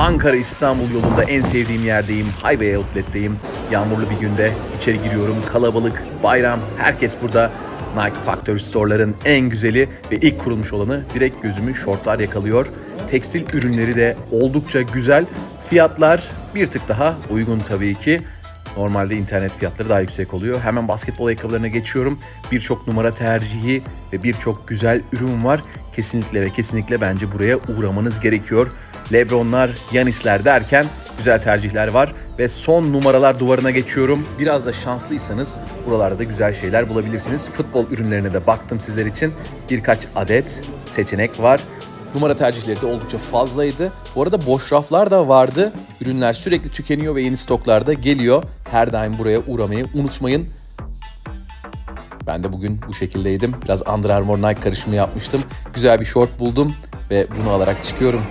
Ankara İstanbul yolunda en sevdiğim yerdeyim. Highway Outlet'teyim. Yağmurlu bir günde içeri giriyorum. Kalabalık, bayram, herkes burada. Nike Factory Store'ların en güzeli ve ilk kurulmuş olanı direkt gözümü şortlar yakalıyor. Tekstil ürünleri de oldukça güzel. Fiyatlar bir tık daha uygun tabii ki. Normalde internet fiyatları daha yüksek oluyor. Hemen basketbol ayakkabılarına geçiyorum. Birçok numara tercihi ve birçok güzel ürün var. Kesinlikle ve kesinlikle bence buraya uğramanız gerekiyor. Lebronlar, Yanisler derken güzel tercihler var. Ve son numaralar duvarına geçiyorum. Biraz da şanslıysanız buralarda da güzel şeyler bulabilirsiniz. Futbol ürünlerine de baktım sizler için. Birkaç adet seçenek var. Numara tercihleri de oldukça fazlaydı. Bu arada boş raflar da vardı. Ürünler sürekli tükeniyor ve yeni stoklar da geliyor. Her daim buraya uğramayı unutmayın. Ben de bugün bu şekildeydim. Biraz Under Armour Nike karışımı yapmıştım. Güzel bir short buldum ve bunu alarak çıkıyorum.